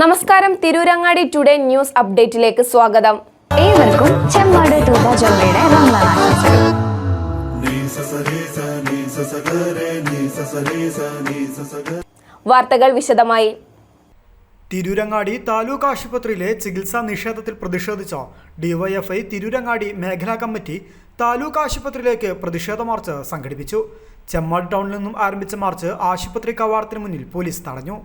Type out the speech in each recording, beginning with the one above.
നമസ്കാരം. Tirurangadi today news അപ്ഡേറ്റിലേക്ക് സ്വാഗതം. ഏവർക്കും ചെമ്മാട് തൂബ വാർത്തകൾ വിശദമായി. തിരൂരങ്ങാടി താലൂക്ക് ആശുപത്രിയിലെ ചികിത്സാ നിഷേധത്തിൽ പ്രതിഷേധിച്ച ഡിവൈഎഫ്ഐ തിരൂരങ്ങാടി മേഖലാ കമ്മിറ്റി താലൂക്ക് ആശുപത്രിയിലേക്ക് പ്രതിഷേധ മാർച്ച് സംഘടിപ്പിച്ചു. ചെമ്മാട് ടൗണിൽ നിന്നും ആരംഭിച്ച മാർച്ച് ആശുപത്രി കവാടത്തിന് മുന്നിൽ പോലീസ് തടഞ്ഞു.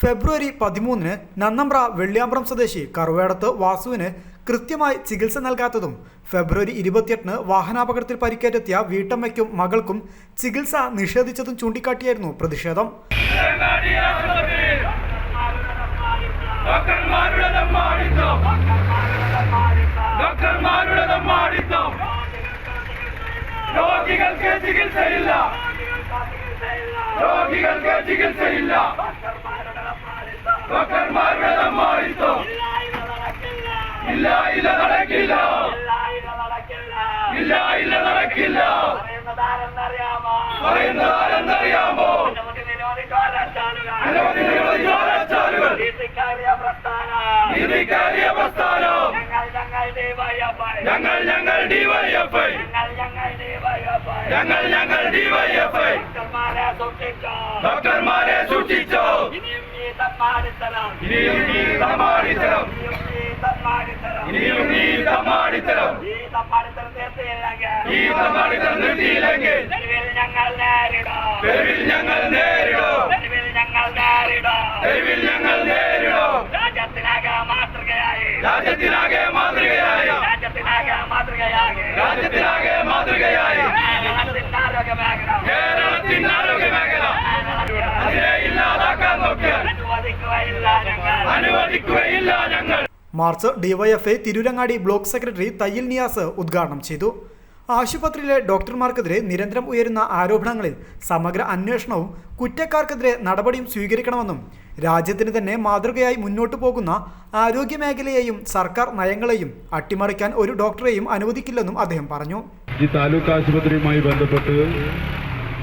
ഫെബ്രുവരി പതിമൂന്നിന് നന്നമ്പ്ര വെള്ളിയാമ്പ്രം സ്വദേശി കറുവേടത്ത് വാസുവിന് കൃത്യമായി ചികിത്സ നൽകാത്തതും ഫെബ്രുവരി ഇരുപത്തിയെട്ടിന് വാഹനാപകടത്തിൽ പരിക്കേറ്റെത്തിയ വീട്ടമ്മയ്ക്കും മകൾക്കും ചികിത്സ നിഷേധിച്ചതും ചൂണ്ടിക്കാട്ടിയായിരുന്നു പ്രതിഷേധം. ചികിത്സയില്ല. ചികിത്സയില്ല. ഇല്ല ഇല്ല നടക്കില്ല. ഇല്ല ഇല്ല നടക്കില്ല. പറയുന്നതാരെന്നറിയാമോ? അനവധി നിരവധി ജ്വാലാചാലുകൾ നീതികാര്യ പ്രസ്ഥാനം. ഞങ്ങൾ ഞങ്ങൾ ഡിവൈഎഫ്ഐ ഞങ്ങൾ ഞങ്ങൾ ഡിവൈഎഫ്ഐ ഡോക്ടർമാരെ സൂക്ഷിച്ചോ ഇനിയും ഈ തമ്മാടിത്തരം ഇനിയും ഈ തമ്മാടിത്തരം ഈ തമ്മാടിത്തരം നിർത്തിയില്ലെങ്കിൽ. ഞങ്ങൾ നേരിടും. തെരുവിൽ ഞങ്ങൾ നേരിടും. തെരുവിൽ ഞങ്ങൾ നേരിടും. തെരുവിൽ ഞങ്ങൾ നേരിടും. രാജ്യത്തിനാകെ മാതൃകയായി. രാജ്യത്തിനാകെ മാതൃകയായി. രാജ്യത്തിനാകെ മാതൃകയായി. രാജ്യത്തിനാകെ മാതൃകയായി കേരളത്തിന്റെ ആരോഗ്യ മേഖല കേരളത്തിന്റെ ആരോഗ്യ മേഖല അതിനെ ഇല്ലാതാക്കാൻ നോക്കിയാൽ അനുവദിക്കുകയില്ല ഞങ്ങൾ അനുവദിക്കുകയില്ല ഞങ്ങൾ march DYFI Tirurangadi block secretary Thayyil Niyas ഉദ്ഘാടനം ചെയ്തു. ആശുപത്രിയിലെ ഡോക്ടർമാർക്കെതിരെ നിരന്തരം ഉയരുന്ന ആരോപണങ്ങളിൽ സമഗ്ര അന്വേഷണവും കുറ്റക്കാർക്കെതിരെ നടപടിയും സ്വീകരിക്കണമെന്നും രാജ്യത്തിന് തന്നെ മാതൃകയായി മുന്നോട്ടു പോകുന്ന ആരോഗ്യമേഖലയെയും സർക്കാർ നയങ്ങളെയും അട്ടിമറിക്കാൻ ഒരു ഡോക്ടറെയും അനുവദിക്കില്ലെന്നും അദ്ദേഹം പറഞ്ഞു. ഈ താലൂക്ക് ആശുപത്രിയുമായി ബന്ധപ്പെട്ട്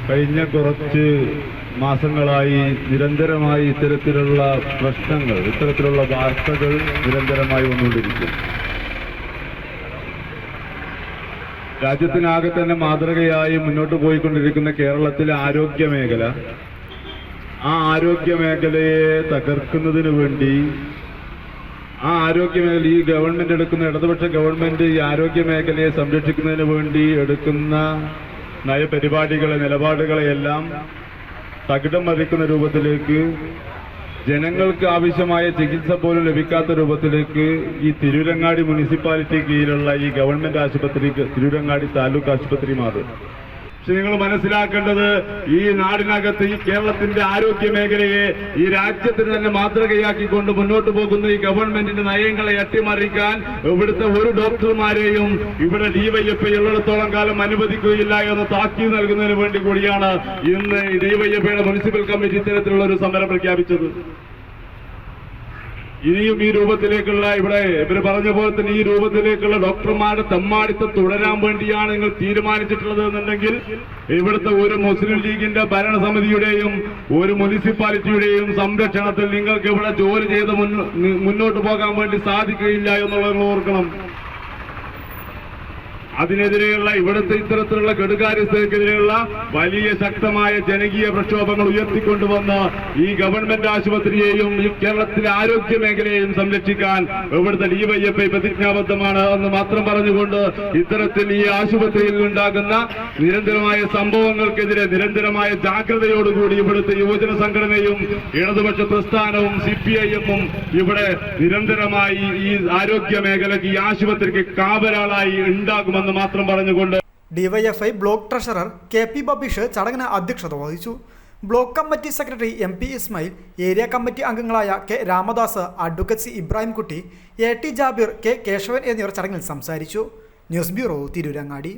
കഴിഞ്ഞ കുറച്ച് മാസങ്ങളായി നിരന്തരമായി ഇത്തരത്തിലുള്ള പ്രശ്നങ്ങൾ ഇത്തരത്തിലുള്ള വാർത്തകൾ നിരന്തരമായി വന്നുകൊണ്ടിരിക്കും. രാജ്യത്തിനാകെ തന്നെ മാതൃകയായി മുന്നോട്ട് പോയിക്കൊണ്ടിരിക്കുന്ന കേരളത്തിലെ ആരോഗ്യ മേഖല ആ ആരോഗ്യ മേഖലയെ തകർക്കുന്നതിന് വേണ്ടി ആ ആരോഗ്യ മേഖല ഈ ഗവൺമെന്റ് എടുക്കുന്ന ഇടതുപക്ഷ ഗവൺമെന്റ് ഈ ആരോഗ്യ മേഖലയെ സംരക്ഷിക്കുന്നതിന് വേണ്ടി എടുക്കുന്ന നയപരിപാടികളെ നിലപാടുകളെയെല്ലാം തകിടം മറിക്കുന്ന രൂപത്തിലേക്ക് ജനങ്ങൾക്ക് ആവശ്യമായ ചികിത്സ പോലും ലഭിക്കാത്ത രൂപത്തിലേക്ക് ഈ തിരൂരങ്ങാടി മുനിസിപ്പാലിറ്റി കീഴിലുള്ള ഈ ഗവൺമെന്റ് ആശുപത്രി തിരൂരങ്ങാടി താലൂക്ക് ആശുപത്രി മാറും പക്ഷെ നിങ്ങൾ മനസ്സിലാക്കേണ്ടത് ഈ നാടിനകത്ത് ഈ കേരളത്തിന്റെ ആരോഗ്യ മേഖലയെ ഈ രാജ്യത്തിന് തന്നെ മാതൃകയാക്കിക്കൊണ്ട് മുന്നോട്ട് പോകുന്ന ഈ ഗവൺമെന്റിന്റെ നയങ്ങളെ അട്ടിമറിക്കാൻ ഇവിടുത്തെ ഒരു ഡോക്ടർമാരെയും ഇവിടെ ഡിവൈഎഫ് ഉള്ളിടത്തോളം കാലം അനുവദിക്കുകയില്ല എന്ന് താക്കീത് നൽകുന്നതിന് വേണ്ടി കൂടിയാണ് ഇന്ന് ഡിവൈഎഫ്ഐയുടെ മുനിസിപ്പൽ കമ്മിറ്റി ഇത്തരത്തിലുള്ള ഒരു സമരം പ്രഖ്യാപിച്ചത്. ഇനിയും ഈ രൂപത്തിലേക്കുള്ള ഇവിടെ ഇവർ പറഞ്ഞ പോലെ തന്നെ ഈ രൂപത്തിലേക്കുള്ള ഡോക്ടർമാരുടെ തമ്മാടിത്തം തുടരാൻ വേണ്ടിയാണ് നിങ്ങൾ തീരുമാനിച്ചിട്ടുള്ളത് എന്നുണ്ടെങ്കിൽ ഇവിടുത്തെ ഒരു മുസ്ലിം ലീഗിന്റെ ഭരണസമിതിയുടെയും ഒരു മുനിസിപ്പാലിറ്റിയുടെയും സംരക്ഷണത്തിൽ നിങ്ങൾക്ക് ഇവിടെ ജോലി ചെയ്ത് മുന്നോട്ട് പോകാൻ വേണ്ടി സാധിക്കുകയില്ല എന്നുള്ളത് ഓർക്കണം. അതിനെതിരെയുള്ള ഇവിടുത്തെ ഇത്തരത്തിലുള്ള കെടുകാര്യസ്ഥതയ്ക്കെതിരെയുള്ള വലിയ ശക്തമായ ജനകീയ പ്രക്ഷോഭങ്ങൾ ഉയർത്തിക്കൊണ്ടുവന്ന് ഈ ഗവൺമെന്റ് ആശുപത്രിയെയും ഈ കേരളത്തിലെ ആരോഗ്യ മേഖലയെയും സംരക്ഷിക്കാൻ ഇവിടുത്തെ ഡിവൈഎഫ്ഐ പ്രതിജ്ഞാബദ്ധമാണ് എന്ന് മാത്രം പറഞ്ഞുകൊണ്ട് ഇത്തരത്തിൽ ഈ ആശുപത്രിയിൽ ഉണ്ടാകുന്ന നിരന്തരമായ സംഭവങ്ങൾക്കെതിരെ നിരന്തരമായ ജാഗ്രതയോടുകൂടി ഇവിടുത്തെ യുവജന സംഘടനയും ഇടതുപക്ഷ പ്രസ്ഥാനവും സി പി ഐ എമ്മും ഇവിടെ നിരന്തരമായി ഈ ആരോഗ്യ മേഖലയ്ക്ക് ഈ ആശുപത്രിക്ക് കാവലാളായി ഉണ്ടാകുമെന്ന് മാത്രം പറഞ്ഞുകൊണ്ട് DYFI block treasurer K P Babeesh ചടങ്ങിന് അധ്യക്ഷത വഹിച്ചു. Block committee secretary M P Ismail area committee അംഗങ്ങളായ K Ramadas advocate C Ibrahimkutty A T Jabir K Keshavan എന്നിവർ ചടങ്ങിൽ സംസാരിച്ചു. News bureau Tirurangadi.